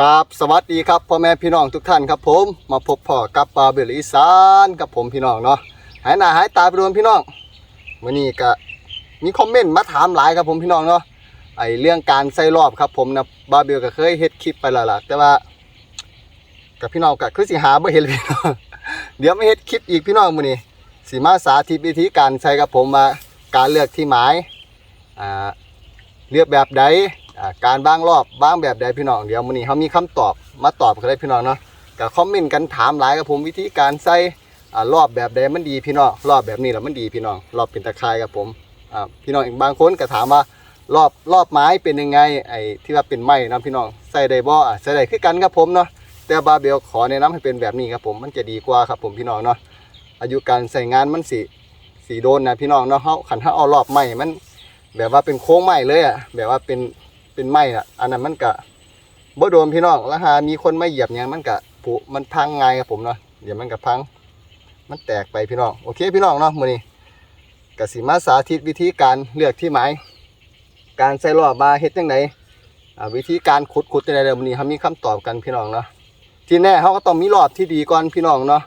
กับสวัสดีครับพ่อแม่พี่น้องทุกท่านครับผมมาพบพ่อกับปลาเบลอีสานกับผมพี่น้องเนาะหายหน้าหายตาไปรวมพี่น้องวันนี้ก็มีคอมเมนต์มาถามหลายครับผมพี่น้องเนาะไอเรื่องการใส่รอบครับผมนะบาเบลก็เคยเฮ็ดคลิปไปแล้วล่ะแต่ว่ากับพี่น้องก็คือสิหาบ่เห็นพี่น้องเดี๋ยวไม่เฮ็ดคลิปอีกพี่น้องมื้อนี้สิมาสาธิตวิธีการใส่กับผมว่าการเลือกที่หมายอ่าเลือกแบบใด การบ้างรอบบ้างแบบใดพี่น้องเดี๋ยวมื้อนี้เขามีคำตอบมาตอบกันเลยพี่น้องเนาะก็คอมเมนต์กันถามหลายกับผมวิธีการใส่รอบแบบใดมันดีพี่น้องรอบแบบนี้แหละมันดีพี่น้องรอบเป็นตะไคร้กับผมพี่น้องอีกบางคนก็ถามว่ารอบรอบไม้เป็นยังไงไอ้ที่ว่าเป็นไม้นะพี่น้องใส่ได้บ่ใส่ได้คือกันครับผมเนาะแต่บาเบลขอแนะนำให้เป็นแบบนี้ครับผมมันจะดีกว่าครับผมพี่น้องเนาะอายุการใส่งานมันสิสีโดนนะพี่น้องเนาะเฮาขันถ้าเอารอบไม้มันแบบว่าเป็นโค้งไม้เลยอะแบบว่าเป็น เป็นไม้อะ อันนั้นมันกะบ่โดนพี่น้องแล้วหามีคนไมาเหยียบหยังมันกะผุมันพังไงครับผมเนาะเดี๋ยวมันกะพัง มันแตกไปพี่น้องโอเคพี่น้องเนาะมื้อนี้กสิมาสาธิตวิธีการเลือกที่หมายการใส่รอบมาเฮ็ดจังไดอ่าวิธีการขุดขุดจังไดเดี๋ยวมื้อนี้เฮามีคำตอบกันพี่น้องเนาะที่แน่เฮาก็ต้องมีรอบที่ดีก่อนพี่น้องเนาะ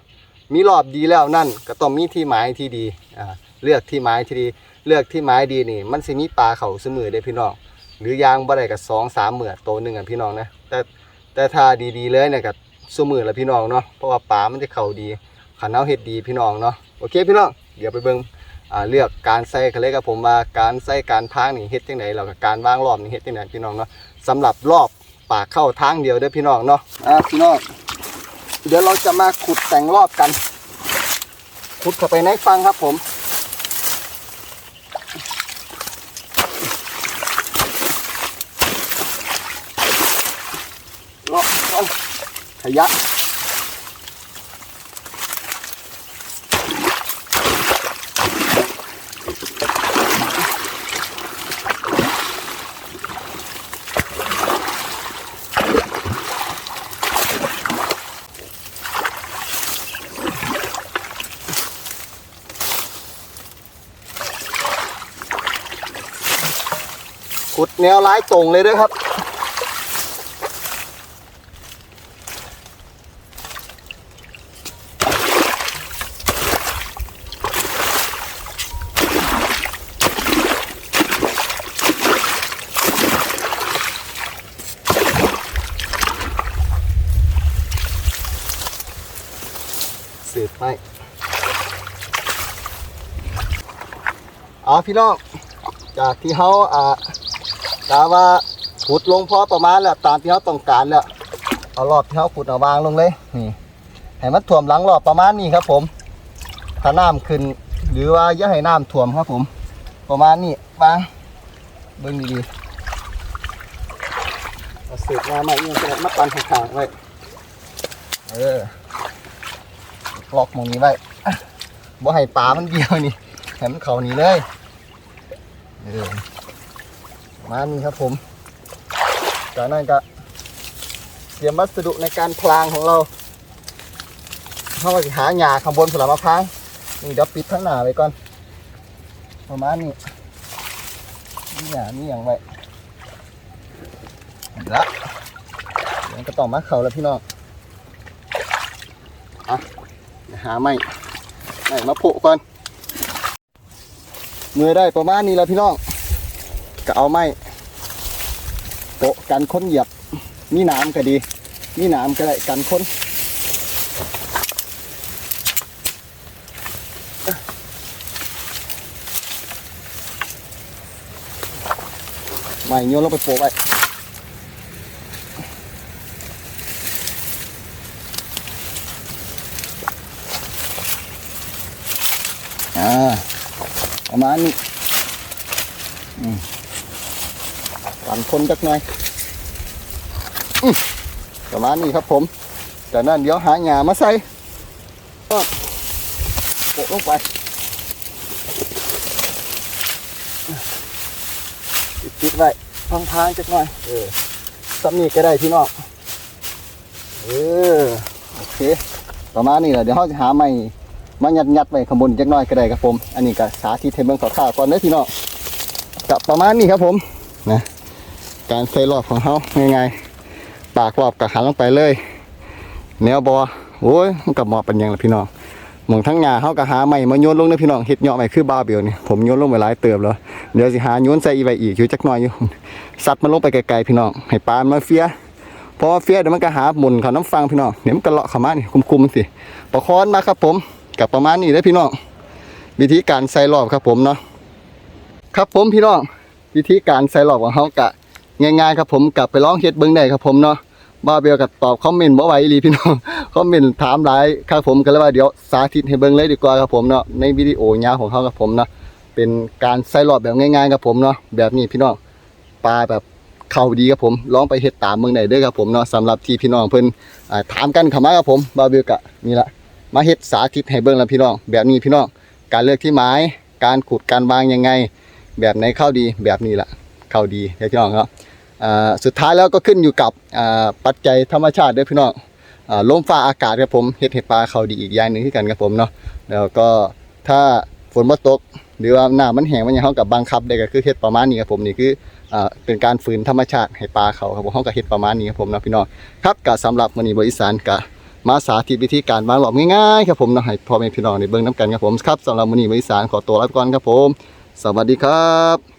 มีรอบดีแล้วนั่นก็ต้องมีที่หมายที่ดีอ่าเลือกที่หมายที่ดี เลือกที่ไม้ดีนี่ มันสิมีปลาเขาเสมอได้พี่น้อง หรือยางบ่ได้กับสองสามเหมือตัวหนึ่งอะพี่น้องนะแต่แต่ถ้าดีๆเลยเนี่ยกับสู้มือละพี่น้องเนาะเพราะว่าปลามันจะเข่าดีขันเอาเห็ดดีพี่น้องเนาะโอเคพี่น้องเดี๋ยวไปเบิ่งเลือกการใส่กันเลยกับผมว่าการใส่การพางนี่เฮ็ดจังไดแล้วก็การวางรอบนี่เฮ็ดจังไดพี่น้องเนาะสำหรับรอบปากเข้าทางเดียวเด้อพี่น้องเนาะอ่าพี่น้องเดี๋ยวเราจะมาขุดแต่งรอบกัน ขุดเข้าไปในฟังครับผม เลาะเอา ขยะขุดแนวร้ายตรงเลยด้วยครับ สืบให้เอาพี่น้องจากที่เขาอ่ากาว่าขุดลงพอประมาณแล้วตามที่เขาต้องการแล้วเอารอบที่เขาขุดเอาวางลงเลยนี่ให้มันท่วมหลังรอบประมาณนี้ครับ ผมถ้าน้ำขึ้น หรือว่าอย่าให้น้ำท่วมครับผม ประมาณนี้วางเบิ่งดีๆเอาสืบมาใหม่ยังจะมาปันข้างๆไว้เออ ล็อกมองนี้ไว้บ่ให้ปลามันเบี้ยวนี่ให้มันเขานี่เลยเออมานี่ครับผมจากนั้นก็เตรียมวัสดุในการพลางของเราเขาก็สิหาหญ้าข้างบนสลับมาพรางนี่เดี๋ยวปิดข้างหน้าไว้ก่อนประมาณนี้นี่หญ้านี่อย่างไว้ละเดี๋ยวก็ต้อมาเขาแล้วพี่น้อง หาไม่ไม่มาโปะก่อนเมื่อได้ประมาณนี้แล้วพี่น้องก็เอาไม้โปะกันค้นเหยียบมีน้ำก็ดี มีน้ำก็ได้กันค้นไม่โยนลงไปโปะไว้ อ่าประมาณนี้ปั่นคนจักหน่อยประมาณนี้ครับผมจากนั้นเดี๋ยวหาหญ้ามาใส่ก็โปะลงไปปิดไว้พังๆจักหน่อย เออซับนี่ก็ได้พี่น้องเออ โอเค ประมาณนี้แหละเดี๋ยวเขาจะหาใหม่ มายัดยัดไว้ข้างบนจักหน่อยก็ได้ครับผม อันนี้ก็สาธิตให้เบิ่งข่าวๆก่อนเด้อพี่น้องกับประมาณนี้ครับผมนะการใส่รอบของเขาง่ายๆปากรอบกับหันลงไปเลย แนวบอโอ้ยมันกับหมาะเป็นหยังละพี่น้องหมองทั้งหญ้าเฮาก็หาใหม่มาโยนลงเด้อพี่น้องเฮ็ดเหยาะใหม่คือบาเบลนี่ผมโยนลงไปหลายเติบแล้วเดี๋ยวสิหาโยนใส่อีไว้อีกอยู่จักหน่อยอยู่สัตว์มันลงไปไกลๆพี่น้องให้ปลามันมาเฟียเพราะเฟียเดี๋ยวมันก็หาหมุนเขาน้ำฟังพี่น้องเดี๋ยวมันก็เลาะขามานี่คุมๆมันสิประคอนมาครับผม กับประมาณนี้เด้พี่น้องวิธีการใส่รอบครับผมเนาะครับผมพี่น้องวิธีการใส่รอบของเฮากะง่ายๆครับผมกลับไปลองเฮ็ดเบิ่งได้ครับผมเนาะบ้าเบลกับตอบคอมเมนต์บ่ไหวอีหลีพี่น้องคอมเมนต์ถามหลายครับผมก็เลยว่าเดี๋ยวสาธิตให้เบิ่งเลยดีกว่าครับผมเนาะในวิดีโอยาวของเฮาครับผมเนาะเป็นการใส่รอบแบบง่ายๆครับผมเนาะแบบนี้พี่น้องปลาแบบเข้าดีครับผมลองไปเฮ็ดตามเบิ่งได้เด้อครับผมเนาะสำหรับที่พี่น้องเพิ่นถามกันเข้ามาครับผมบ้าเบลกะนี่ละ มาเฮ็ดสาธิตให้เบิ่งแล้วพี่น้อง แบบนี้พี่น้อง การเลือกที่ไม้ การขุด การวางยังไง แบบไหนเข้าดี แบบนี้แหละเข้าดีเดี๋ยวพี่น้องครับสุดท้ายแล้วก็ขึ้นอยู่กับปัจจัยธรรมชาติด้วยพี่น้องอลมฟ้าอากาศครับผมเฮ็ดเห็ดปลาเข้าดีอีกอย่างหนึ่งที่กันครับผมเนาะแล้วก็ถ้าฝนมาตก หรือว่าหน้ำมันแห้งมันยังเข้ากับบังคับได้ก็คือเฮ็ดประมาณนี้ครับผมนี่คือเป็นการฝืนธรรมชาติให้ปลาเขาครับผมเข้ากับเฮ็ดประมาณนี้ครับผมนะพี่น้องครับก็สำหรับมื้อนี้บริสานกะ มาสาธิตวิธีการวางหลอมง่ายๆครับผมนะให้พ่อแม่พี่น้องในเบื้องน้ำกันครับผมครับสำหรับมื้อนี้บริสารขอตัวลาไปก่อนครับผม สวัสดีครับ